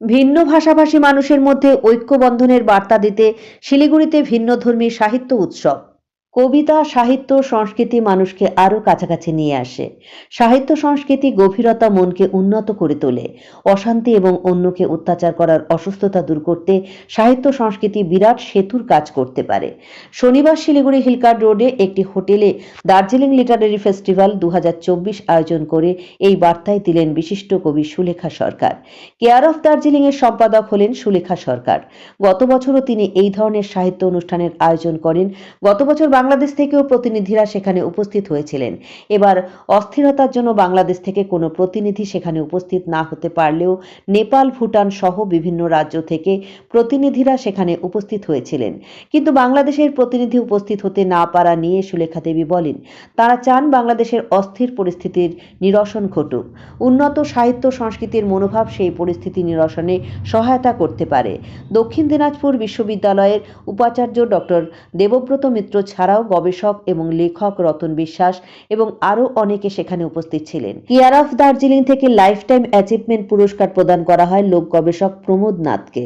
ভিন্ন ভাষাভাষী মানুষের মধ্যে ঐক্যবন্ধনের বার্তা দিতে শিলিগুড়িতে ভিন্নধর্মী সাহিত্য উৎসব। কবিতা, সাহিত্য, সংস্কৃতি মানুষকে আরও কাছাকাছি নিয়ে আসে। সাহিত্য, সংস্কৃতি, গভীরতা মনকে উন্নত করে তোলে। অশান্তি এবং অন্যকে অত্যাচার করার অসুস্থতা দূর করতে সাহিত্য, সংস্কৃতি বিরাট সেতুর কাজ করতে পারে। শনিবার শিলিগুড়ি হিলকার্ড রোডে একটি হোটেলে দার্জিলিং লিটারারি ফেস্টিভ্যাল দু হাজার চব্বিশ আয়োজন করে এই বার্তায় দিলেন বিশিষ্ট কবি সুলেখা সরকার। কেয়ার অফ দার্জিলিং এর সম্পাদক হলেন সুলেখা সরকার। গত বছরও তিনি এই ধরনের সাহিত্য অনুষ্ঠানের আয়োজন করেন। গত বছর বাংলাদেশ থেকেও প্রতিনিধিরা সেখানে উপস্থিত হয়েছিলেন। এবার অস্থিরতার জন্য বাংলাদেশ থেকে কোনো প্রতিনিধি সেখানে উপস্থিত না হতে পারলেও নেপাল, ভুটান সহ বিভিন্ন রাজ্য থেকে প্রতিনিধিরা সেখানে উপস্থিত হয়েছিলেন। কিন্তু বাংলাদেশের প্রতিনিধি উপস্থিত হতে না পারা নিয়ে সুলেখা দেবী বলেন, তারা চান বাংলাদেশের অস্থির পরিস্থিতির নিরসন ঘটুক। উন্নত সাহিত্য সংস্কৃতির মনোভাব সেই পরিস্থিতি নিরসনে সহায়তা করতে পারে। দক্ষিণ দিনাজপুর বিশ্ববিদ্যালয়ের উপাচার্য ডক্টর দেবব্রত মিত্র ছাড়াও গবেষক এবং লেখক রতন বিশ্বাস এবং আরও অনেকে সেখানে উপস্থিত ছিলেন। কেয়ার অফ দার্জিলিং থেকে লাইফ টাইম অ্যাচিভমেন্ট পুরস্কার প্রদান করা হয় লোক গবেষক প্রমোদ নাথকে।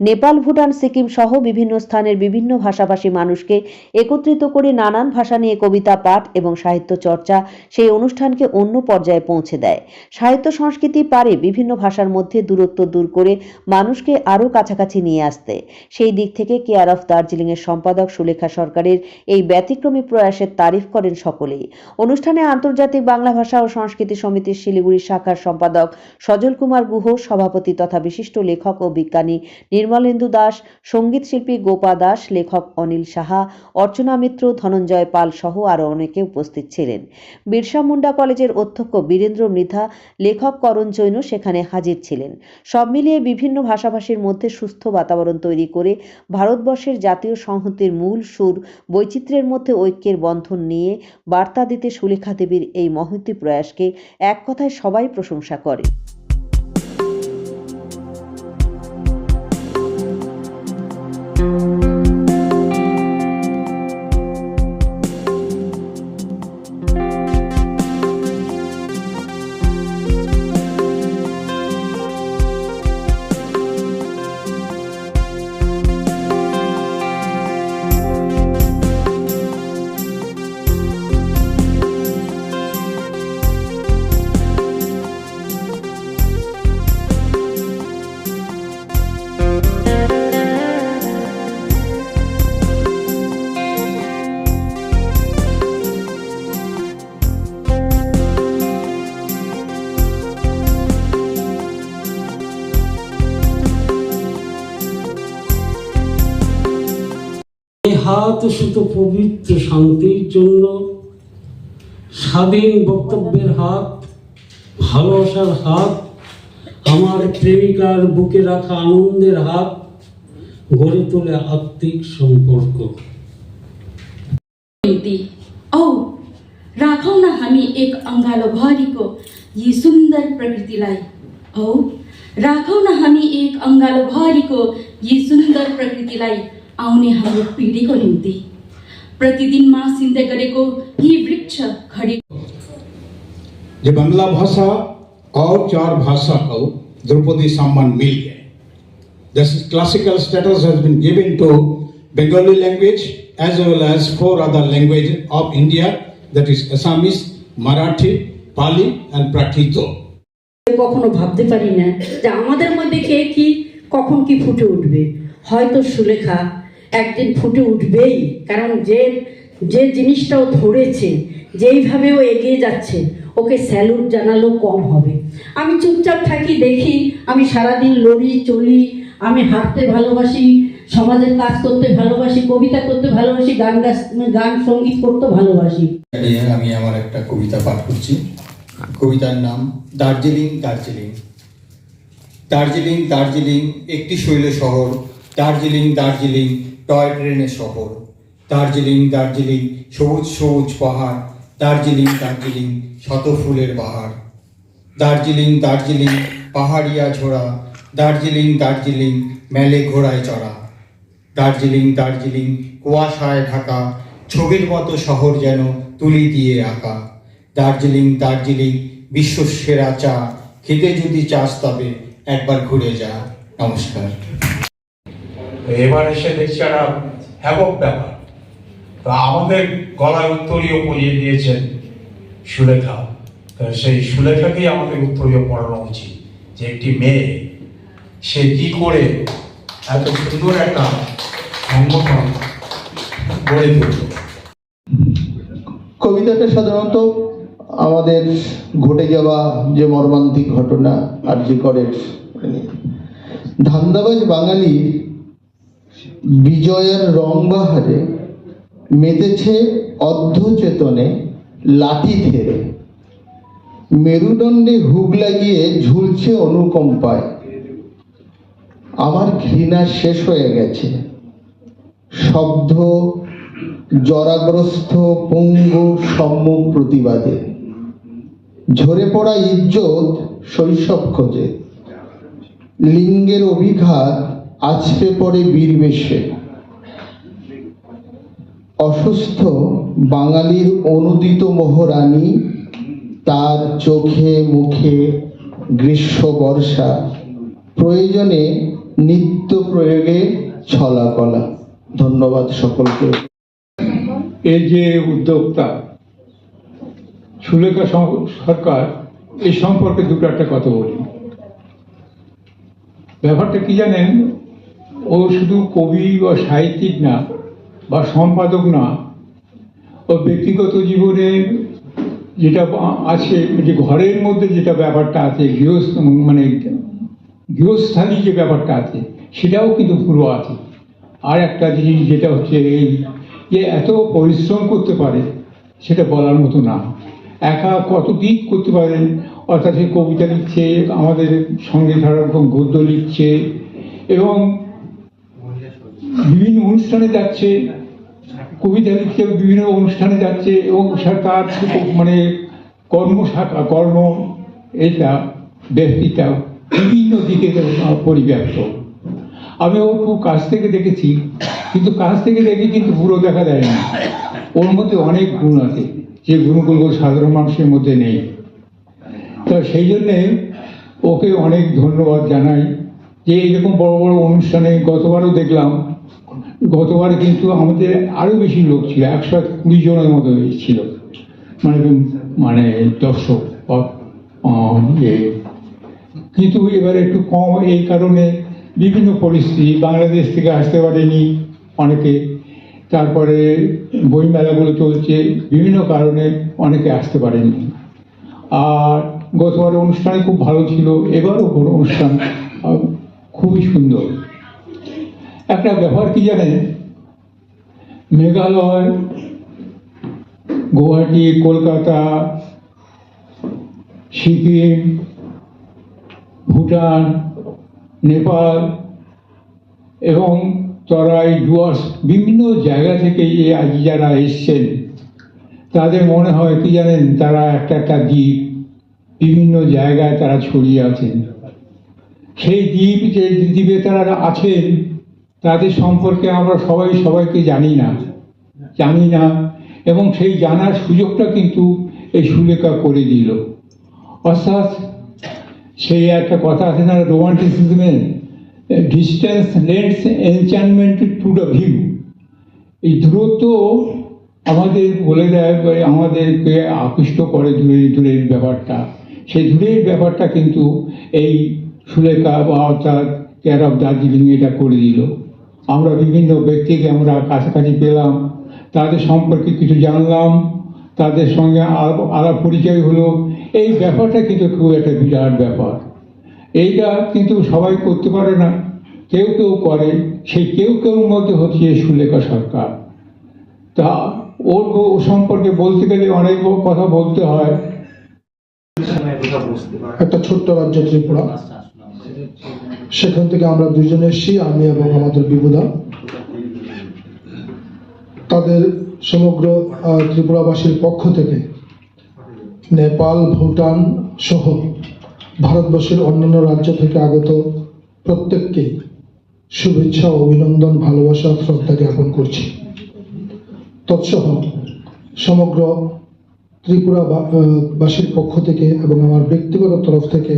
নেপাল, ভুটান, সিকিম সহ বিভিন্ন স্থানের বিভিন্ন ভাষাভাষী মানুষকে একত্রিত করে নানান ভাষা নিয়ে কবিতা, পাঠ এবং সাহিত্য চর্চা সেই অনুষ্ঠানকে অন্য পর্যায়ে পৌঁছে দেয়। সাহিত্য সংস্কৃতি পারে বিভিন্ন ভাষার মধ্যে দূরত্ব দূর করে মানুষকে আরও কাছাকাছি নিয়ে আসতে। সেই দিক থেকে কেয়ার অফ দার্জিলিং এর সম্পাদক সুলেখা সরকারের এই ব্যতিক্রমী প্রয়াসের তারিফ করেন সকলেই। অনুষ্ঠানে আন্তর্জাতিক বাংলা ভাষা ও সংস্কৃতি সমিতির শিলিগুড়ি শাখার সম্পাদক সজল কুমার গুহ, সভাপতি তথা বিশিষ্ট লেখক ও বিজ্ঞানী নির্মলেন্দু দাস, সংগীত শিল্পী গোপা দাস, লেখক অনিল সাহা, অর্চনা মিত্র, ধনঞ্জয় পাল সহ আরও অনেকে উপস্থিত ছিলেন। বিরসা মুন্ডা কলেজের অধ্যক্ষ বীরেন্দ্র মৃধা, লেখক করণ জৈন সেখানে হাজির ছিলেন। সব মিলিয়ে বিভিন্ন ভাষাভাষীর মধ্যে সুস্থ বাতাবরণ তৈরি করে ভারতবর্ষের জাতীয় সংহতির মূল সুর বৈচিত্র্যের মধ্যে ঐক্যের বন্ধন নিয়ে বার্তা দিতে সুলেখা দেবীর এই মহতী প্রয়াসকে এক কথায় সবাই প্রশংসা করে। এই হাত শুধু পবিত্র শান্তির জন্য স্বাধীন বক্তব্যের হাত ভালোবাসার হাত আমার প্রেমিকার বুকে রাখা আনন্দের হাত গড়ে তোলে আত্মিক সম্পর্ক निम्ति औ राखौँ न हामी एक अङ्गालो भरिको यी सुन्दर प्रकृतिलाई औ राखौँ न हामी एक अङ्गालो भरिको यी सुन्दर प्रकृतिलाई आउने हाम्रो पिँढीको निम्ति प्रतिदिन मासिँदै गरेको यी वृक्ष घडी যে বাংলা ভাষা और चार भाषा को द्रौपदी सम्मान मिल गए This classical status has been given to Bengali language as well as four other languages of India that is Assamese, Marathi, Pali and Prakrito. কখনো ভাবতে পারি না যে আমাদের মধ্যে কে কি কখন কি ফুটে উঠবে হয়তো সুলেখা একদিন ফুটে উঠবেই। কারণ যে যে জিনিসটাও ধরেছে যেইভাবে ও এগিয়ে যাচ্ছে, ওকে স্যালুট জানালেও কম হবে। আমি চুপচাপ থাকি, দেখি, আমি সারাদিন লড়ি, চলি, আমি হাঁটতে ভালোবাসি, সমাজের কাজ করতে ভালোবাসি, কবিতা করতে ভালোবাসি, গান গান, সংগীত করতে ভালোবাসি। আমি আমার একটা কবিতা পাঠ করছি। কবিতার নাম দার্জিলিং দার্জিলিং। দার্জিলিং দার্জিলিং, একটি শৈল শহর। দার্জিলিং দার্জিলিং টয় ট্রেনের শহর দার্জিলিং দার্জিলিং, সবুজ সবুজ পাহাড়। দার্জিলিং দার্জিলিং, শত ফুলের বাহার দার্জিলিং দার্জিলিং, পাহাড়িয়া ঝোড়া। দার্জিলিং দার্জিলিং, মেলে ঘোড়ায় চড়া। দার্জিলিং দার্জিলিং, কুয়াশায় ঢাকা। ছবির মতো শহর যেন তুলি দিয়ে আঁকা। দার্জিলিং দার্জিলিং বিশ্ব সেরা চা। খেতে যদি চাস তবে একবার ঘুরে যা। নমস্কার। এবার এসে দেখছি একটা হ্যাবক ব্যাপার। তো আমাদের গলায় উত্তরীয় পরিয়ে দিয়েছেন সুলেখা। সেই সুলেখাকেই আমাদের উত্তরীয় পড়ানো উচিত যে একটি মেয়ে, সে কি করে এত সুন্দর একটা সংগঠন গড়ে তুলল। কবিতাটা সাধারণত আমাদের ঘটে যাওয়া যে মর্মান্তিক ঘটনা আর যে করের ধান্দাবাজ বাঙালির বিজয়ের রংবাহারে মেতেছে অর্ধচেতনে লাঠি ধেরে মেরুদণ্ডে হুক লাগিয়ে ঝুলছে অনুকম্পায়। আমার ঘৃণা শেষ হয়ে গেছে। শব্দ জরাগ্রস্ত পঙ্গু সম্মুখ প্রতিবাদে। ঝরে পড়া ইজ্জত শৈশব খোঁজে। লিঙ্গের অভিঘাত আছড়ে পড়ে বীরবেশে অসুস্থ বাঙালির অনুদিত মোহরানী, তার চোখে মুখে গ্রীষ্ম বর্ষা, প্রয়োজনে নিত্য প্রয়োগে ছলাকলা। ধন্যবাদ সকলকে। এই যে উদ্যোক্তা, সুলেখা সরকার, এই সম্পর্কে দুটো একটা কথা বলি। ব্যাপারটা কি জানেন? ও শুধু কবি বা সাহিত্যিক না, বা সম্পাদক না, ও ব্যক্তিগত জীবনে যেটা আছে, যে ঘরের মধ্যে যেটা ব্যাপারটা আছে, গৃহস্থ মানে গৃহস্থালী যে ব্যাপারটা আছে, সেটাও কিন্তু পুরো আছে। আর একটা জিনিস যেটা হচ্ছে এই যে এত পরিশ্রম করতে পারে, সেটা বলার মতো না। একা কত দিক করতে পারেন অর্থাৎ সে কবিতা লিখছে, আমাদের সঙ্গে ধারা রকম গদ্য লিখছে, এবং বিভিন্ন অনুষ্ঠানে যাচ্ছে, কবিতা লিখছে বিভিন্ন অনুষ্ঠানে যাচ্ছে এবং সে তার মানে কর্মশাখা, কর্ম এটা ব্যক্তিটা বিভিন্ন দিকে পরিব্যাপ্ত। আমি ও খুব কাছ থেকে দেখেছি, কিন্তু কাছ থেকে দেখে কিন্তু পুরো দেখা দেয় না। ওর মধ্যে অনেক গুণ আছে, যে গুণগুলো সাধারণ মানুষের মধ্যে নেই। তো সেই জন্যে ওকে অনেক ধন্যবাদ জানাই যে এইরকম বড় বড় অনুষ্ঠানে গতবারও দেখলাম গতবারে কিন্তু আমাদের আরও বেশি লোক ছিল, একশো কুড়ি জনের মতো ছিল। মানে মানে দর্শক ইয়ে। কিন্তু এবার একটু কম, এই কারণে বিভিন্ন পরিস্থিতি, বাংলাদেশ থেকে আসতে পারেনি অনেকে। তারপরে বইমেলাগুলো চলছে, বিভিন্ন কারণে অনেকে আসতে পারেনি। আর গতবার অনুষ্ঠান খুব ভালো ছিল, এবারও বড় অনুষ্ঠান খুবই সুন্দর। একটা ব্যাপার কি জানেন? মেঘালয়, গুয়াহাটি, কলকাতা, সিকিম, ভুটান, নেপাল এবং তরাই ডুয়ার্স বিভিন্ন জায়গা থেকে এই আজ যারা এসছেন, তাদের মনে হয় কি জানেন? তারা একটা একটা দ্বীপ, বিভিন্ন জায়গায় তারা ছড়িয়ে আছেন। সেই দ্বীপ যে দ্বীপে তারা আছেন তাদের সম্পর্কে আমরা সবাই সবাইকে জানি না জানি না, এবং সেই জানার সুযোগটা কিন্তু এই সুলেখা করে দিল। অর্থাৎ সেই একটা কথা আছে না রোমান্টিসিজমে distance lends enchantment to the view এই দূরত্ব আমাদের বলে দেয়, আমাদেরকে আকৃষ্ট করে দূরের দূরের ব্যাপারটা। সেই দূরের ব্যাপারটা কিন্তু এই সুলেখা বা অর্থাৎ কেয়ার অফ দার্জিলিং এটা করে দিল। আমরা বিভিন্ন ব্যক্তিকে আমরা কাছাকাছি পেলাম তাদের সম্পর্কে কিছু জানলাম তাদের সঙ্গে আলাপ আলাপ পরিচয় হলো। এই ব্যাপারটা কিন্তু খুব একটা বিরাট ব্যাপার। এইটা কিন্তু সবাই করতে পারে না। কেউ কেউ করে সেই কেউ কেউ মধ্যে হচ্ছে সুলেখা সরকার। তা ওর ও সম্পর্কে বলতে গেলে অনেক কথা বলতে হয়। একটা ছোট্ট রাজ্য ত্রিপুরা। সেখান থেকে আমরা দুইজন এসেছি, আমি এবং আমাদের বিবুদা তাদের সমগ্র ত্রিপুরাবাসীর পক্ষ থেকে নেপাল, ভুটান সহ ভারতবর্ষের অন্যান্য রাজ্য থেকে আগত প্রত্যেককে শুভেচ্ছা অভিনন্দন, ভালোবাসা, শ্রদ্ধা জ্ঞাপন করছি। তৎসহ সমগ্র ত্রিপুরা বাসীর পক্ষ থেকে এবং আমার ব্যক্তিগত তরফ থেকে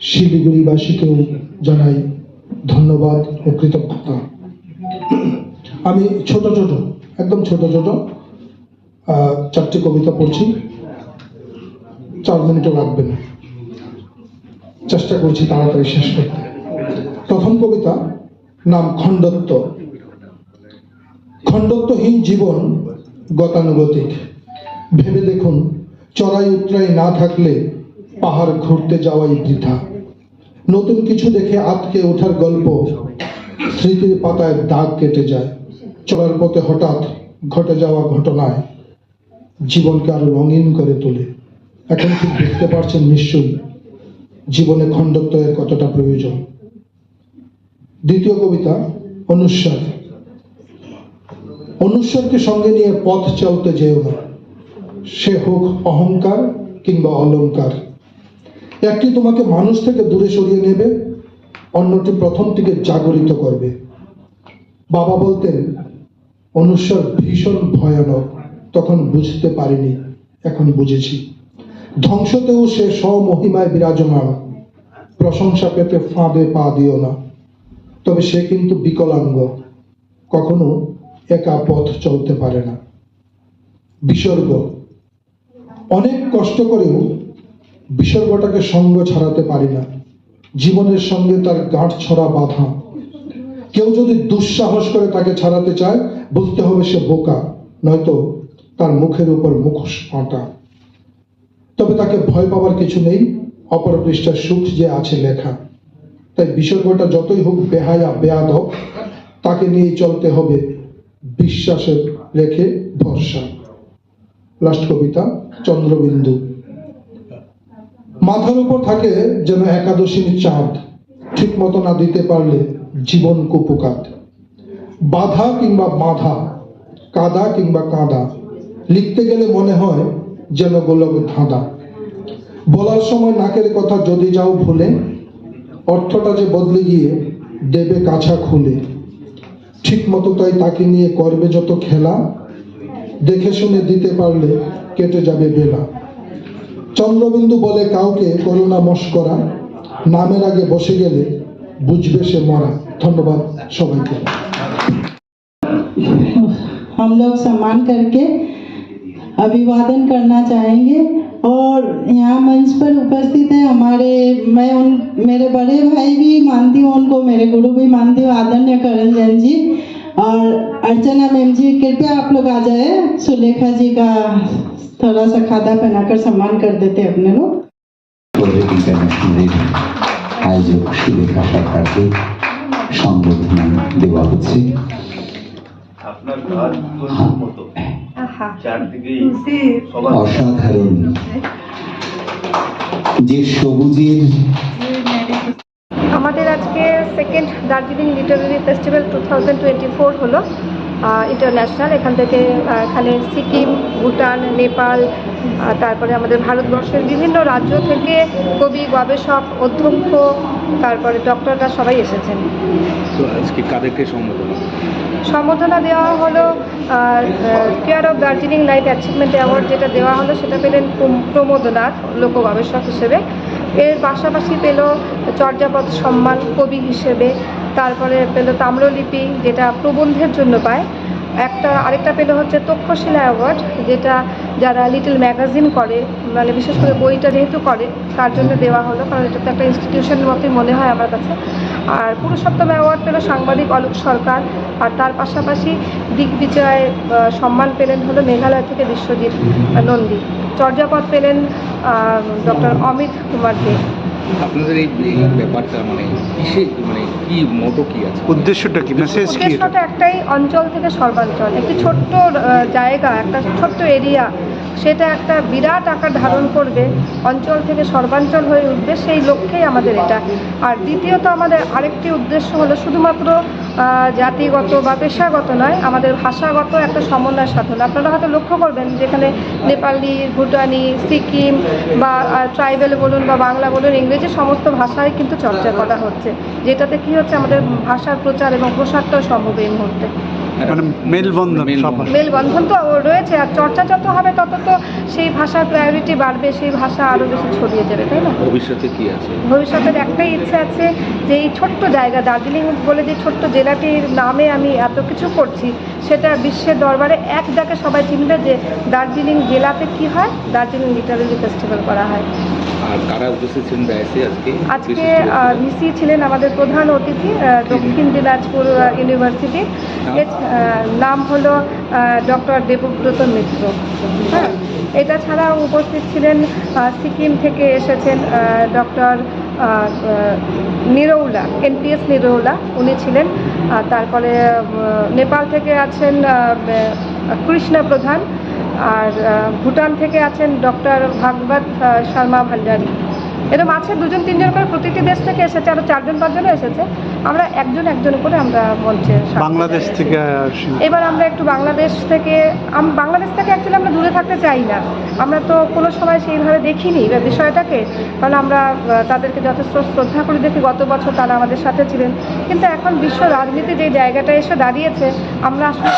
শিলিগুড়িবাসীকেও জানাই ধন্যবাদ ও কৃতজ্ঞতা। আমি ছোট ছোট, একদম ছোট ছোট চারটি কবিতা পড়ছি। চার মিনিটও লাগবে না। চেষ্টা করছি তাড়াতাড়ি শেষ করতে। প্রথম কবিতা নাম খণ্ডত্ব। খণ্ডত্বহীন জীবন গতানুগতিক। ভেবে দেখুন চড়াই উতরাই না থাকলে পাহাড় ঘুরতে যাওয়াই বৃথা। নতুন কিছু দেখে আটকে ওঠার গল্প স্মৃতির পাতায় দাগ কেটে যায়। চলার পথে হঠাৎ ঘটে যাওয়া ঘটনায় জীবনকে আরও রঙিন করে তোলে। এখন ঠিক বুঝতে পারছেন নিশ্চয়ই? জীবনে খণ্ডত্বের কতটা প্রয়োজন? দ্বিতীয় কবিতা অনুস্বার অনুস্বরকে সঙ্গে নিয়ে পথ চলতে যেও না। সে হোক অহংকার কিংবা অলংকার। একটি তোমাকে মানুষ থেকে দূরে সরিয়ে নেবে, অন্যটি প্রথমটিকে জাগরিত করবে। বাবা বলতেন অনুস্বর ভীষণ ভয়ানক, তখন বুঝতে পারিনি, এখন বুঝেছি। ধ্বংসতেও সে স্বমহিমায় বিরাজমান, প্রশংসা পেতে ফাঁদে পা দিও না। তবে সে কিন্তু বিকলাঙ্গ, কখনো একা পথ চলতে পারে না। বিসর্গ, অনেক কষ্ট করেও বিসর্গটাকে সঙ্গ ছাড়াতে পারি না। জীবনের সঙ্গে তার গাঁট ছড়া বাঁধা। কেউ যদি দুঃসাহস করে তাকে ছাড়াতে চায়, বুঝতে হবে সে বোকা, নয়তো তার মুখের উপর মুখোশ আঁটা তবে তাকে ভয় পাওয়ার কিছু নেই, অপর পৃষ্ঠার সুখ যে আছে লেখা। তাই বিসর্গটা যতই হোক বেহায়া বেয়াদব তাকে নিয়ে চলতে হবে বিশ্বাসে রেখে ভরসা। লাস্ট কবিতা, চন্দ্রবিন্দু। মাথার উপর থাকে যেন একাদশীর চাঁদ ঠিক মতো না দিতে পারলে জীবন কুপুকাত। বাধা কিংবা বাধা, কাদা কিংবা কাদা, লিখতে গেলে মনে হয় যেন গোলক ধাঁধা। বলার সময় নাকের কথা যদি যাও ভুলে, অর্থটা যে বদলে গিয়ে দেবে কাছা খুলে। ঠিক মতো তাই তাকে নিয়ে করবে যত খেলা, দেখে শুনে দিতে পারলে কেটে যাবে বেলা। চন্দ্রবিন্দু বলে কাউকে করোনা মস্করা নামের আগে বসে গেলে বুঝবে সে মরা ধন্যবাদ সবাইকে हम लोग सम्मान करके अभिवादन करना चाहेंगे और यहाँ मंच पर उपस्थित है हमारे मैं उन मेरे बड़े भाई भी मानती हूँ उनको मेरे गुरु भी मानती हूँ आदरणीय करण जैन जी और अर्चना मैम जी कृपया आप लोग आ जाए सुलेखा जी का थोड़ा सा खादा पहनाकर सम्मान कर देते हैं अपने लोग প্রজেক্ট ইন্টারন্যাশনালের আয়োজক সুলেখা সরকারকে সংবর্ধনা দেওয়া হচ্ছে আপনার কাজ প্রচুর মতো চারদিকেই সবার অসাধারণ যে সবুজের আমাদের আজকে second Darjeeling literary festival two thousand twenty four হলো ইন্টারন্যাশনাল এখান থেকে এখানে সিকিম ভুটান নেপাল তারপরে আমাদের ভারতবর্ষের বিভিন্ন রাজ্য থেকে কবি গবেষক অধ্যক্ষ তারপরে ডক্টররা সবাই এসেছেন। আজকে কাদেরকে সম্বোধনা? দেওয়া হলো care of Darjeeling life achievement award যেটা দেওয়া হলো সেটা পেলেন প্রম- প্রমোদ নাথ লোক গবেষক হিসেবে। এর পাশাপাশি পেল চর্যাপদ সম্মান কবি হিসেবে, তারপরে পেল তাম্রলিপি যেটা প্রবন্ধের জন্য পায়। একটা, আরেকটা পেল হচ্ছে তক্ষশিলা অ্যাওয়ার্ড, যেটা যারা লিটল ম্যাগাজিন করে মানে বিশেষ করে বইটা যেহেতু করে, তার জন্য দেওয়া হলো, কারণ এটা তো একটা ইনস্টিটিউশনের মতোই মনে হয় আমার কাছে। আর পুরুষোত্তম অ্যাওয়ার্ড পেল সাংবাদিক অলোক সরকার। আর তার পাশাপাশি দিগ্বিজয় সম্মান পেলেন হলো মেঘালয় থেকে বিশ্বজিৎ নন্দী। চর্যাপদ পেলেন ডক্টর অমিত কুমার দে আপনাদের এই ব্যাপারটা মানে কিসে মানে কি মোটো কি আছে? উদ্দেশ্যটা কি? মেসেজ উদ্দেশ্যটা একটাই অঞ্চল থেকে সর্বাঞ্চল। একটি ছোট্ট জায়গা একটা ছোট্ট এরিয়া সেটা একটা বিরাট আকার ধারণ করবে অঞ্চল থেকে সর্বাঞ্চল হয়ে উঠবে সেই লক্ষ্যেই আমাদের এটা। আর দ্বিতীয়ত আমাদের আরেকটি উদ্দেশ্য হলো শুধুমাত্র জাতিগত বা পেশাগত নয়, আমাদের ভাষাগত একটা সমন্বয় সাধন। আপনারা হয়তো লক্ষ্য করবেন যেখানে নেপালি, ভুটানি, সিকিম বা ট্রাইবেল বলুন বা বাংলা বলুন, ইংরেজি সমস্ত ভাষায় কিন্তু চর্চা করা হচ্ছে, যেটাতে কি হচ্ছে আমাদের ভাষার প্রচার এবং প্রসারটাও সম্ভব এই মুহূর্তে। মানে মেলবন্ধন মেলবন্ধন। তো রয়েছে আর চর্চা যত হবে তত তো সেই ভাষার প্রায়োরিটি বাড়বে সেই ভাষা আরও বেশি ছড়িয়ে যাবে তাই না? ভবিষ্যতে কি আছে? ভবিষ্যতের একটাই ইচ্ছা আছে যে এই ছোট্ট জায়গা দার্জিলিং বলে যে ছোট্ট জেলাটির নামে আমি এত কিছু করছি সেটা বিশ্বের দরবারে এক ডাকে সবাই চিনবে যে দার্জিলিং জেলাতে কি হয়? দার্জিলিং লিটারেরি ফেস্টিভ্যাল করা হয়। কারা উপস্থিত ছিলেন আজকে? আজকে ভিসি ছিলেন আমাদের প্রধান অতিথি দক্ষিণ দিনাজপুর ইউনিভার্সিটি। এর নাম হলো ডক্টর দেবব্রত মিত্র। হ্যাঁ? এটা ছাড়াও উপস্থিত ছিলেন সিকিম থেকে এসেছেন ডক্টর নিরৌলা এনপিএস নিরৌলা। উনি ছিলেন তারপরে নেপাল থেকে আছেন কৃষ্ণা প্রধান। আর ভুটান থেকে আছেন ডক্টর ভাগবত শর্মা ভান্ডারী। এরকম আছে দুজন তিনজন করে প্রতিটি দেশ থেকে এসেছে আরও চারজন পাঁচজনও এসেছে। আমরা একজন একজন করে আমরা মঞ্চে বাংলাদেশ থেকে এবার আমরা একটু বাংলাদেশ থেকে বাংলাদেশ থেকে অ্যাকচুয়ালি আমরা দূরে থাকতে চাই না। আমরা তো কোনো সময় সেইভাবে দেখিনি বা বিষয়টাকে। কারণ আমরা তাদেরকে যথেষ্ট শ্রদ্ধা করে দেখি। গত বছর তারা আমাদের সাথে ছিলেন। কিন্তু এখন বিশ্ব রাজনীতি যে জায়গাটা এসে দাঁড়িয়েছে, আমরা আসলে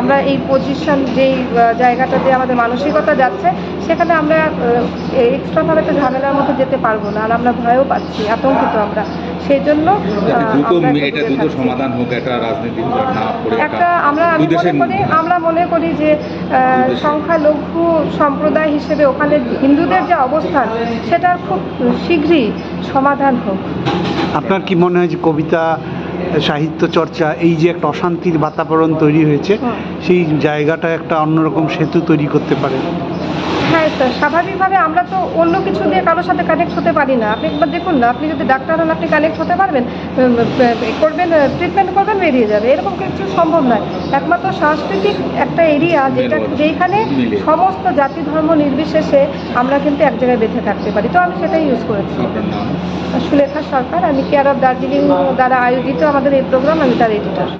আমরা এই পজিশন যেই জায়গাটা জায়গাটাতে আমাদের মানসিকতা যাচ্ছে, সেখানে আমরা এক্সট্রাভাবে তো ঝামেলার মধ্যে যেতে পারব না, আর আমরা ভয়ও পাচ্ছি, আতঙ্কিত আমরা। সেই জন্য এটা দ্রুত সমাধান হোক একটা আমরা আমি মনে করি আমরা মনে করি যে সংখ্যালঘু সম্প্রদায় হিসেবে ওখানে হিন্দুদের যে অবস্থান সেটার খুব শীঘ্রই সমাধান হোক। আপনার কি মনে হয় যে কবিতা সাহিত্য চর্চা এই যে একটা অশান্তির বাতাবরণ তৈরি হয়েছে সেই জায়গাটা একটা অন্যরকম সেতু তৈরি করতে পারে? হ্যাঁ স্যার স্বাভাবিকভাবে আমরা তো অন্য কিছু দিয়ে কারোর সাথে কানেক্ট হতে পারি না। আপনি একবার দেখুন না আপনি যদি ডাক্তার হন আপনি কানেক্ট হতে পারবেন করবেন ট্রিটমেন্ট করবেন বেরিয়ে যাবে। এরকম কিছু সম্ভব নয়। একমাত্র সাংস্কৃতিক একটা এরিয়া যেটা যেখানে সমস্ত জাতি ধর্ম নির্বিশেষে আমরা কিন্তু এক জায়গায় বেঁধে থাকতে পারি। তো আমি সেটাই ইউজ করেছি। সুলেখা সরকার আমি কেয়ার অফ দার্জিলিং দ্বারা আয়োজিত আমাদের এই প্রোগ্রাম আমি তার এডিটর